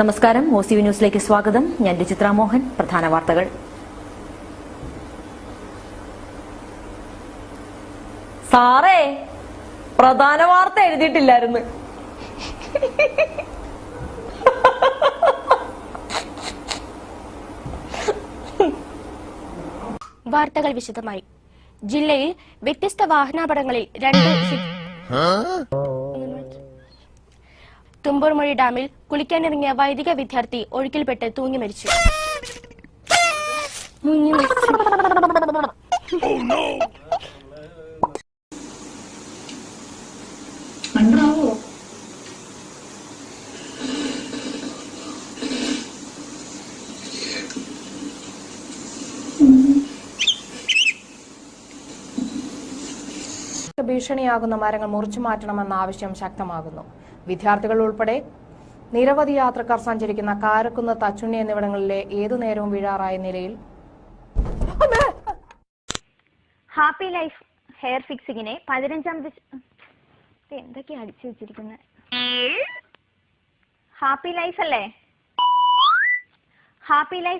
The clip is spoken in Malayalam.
നമസ്കാരം. ഒ സി വി ന്യൂസിലേക്ക് സ്വാഗതം. ഞാൻ രചിത്ര മോഹൻ. പ്രധാന വാർത്തകൾ. സാറേ പ്രധാന വാർത്ത എഴുതിയിട്ടില്ലായിരുന്നു. വാർത്തകൾ വിശദമായി. ജില്ലയിൽ വ്യത്യസ്ത വാഹനാപടങ്ങളിൽ രണ്ട് തുമ്പൂർമൊഴി ഡാമിൽ കുളിക്കാനിറങ്ങിയ വൈദിക വിദ്യാർത്ഥി ഒഴുക്കിൽപ്പെട്ട് തൂങ്ങി മരിച്ചു. മുങ്ങി മരിച്ചു ഭീഷണിയാകുന്ന മരങ്ങൾ മുറിച്ചു മാറ്റണമെന്ന ആവശ്യം ശക്തമാകുന്നു. വിദ്യാർത്ഥികൾ ഉൾപ്പെടെ നിരവധി യാത്രക്കാർ സഞ്ചരിക്കുന്ന കാരക്കുന്ന് തച്ചുണ്ണി എന്നിവിടങ്ങളിലെ ഏതു നേരവും വീഴാറായ നിലയിൽ ഹാപ്പി ലൈഫ് ഹെയർ ഫിക്സിങ്ങിനെ പതിനഞ്ചാം എന്തൊക്കെയാ അടിച്ചു വെച്ചിരിക്കുന്നത് ഹാപ്പി ലൈഫ് അല്ലേ? Happy life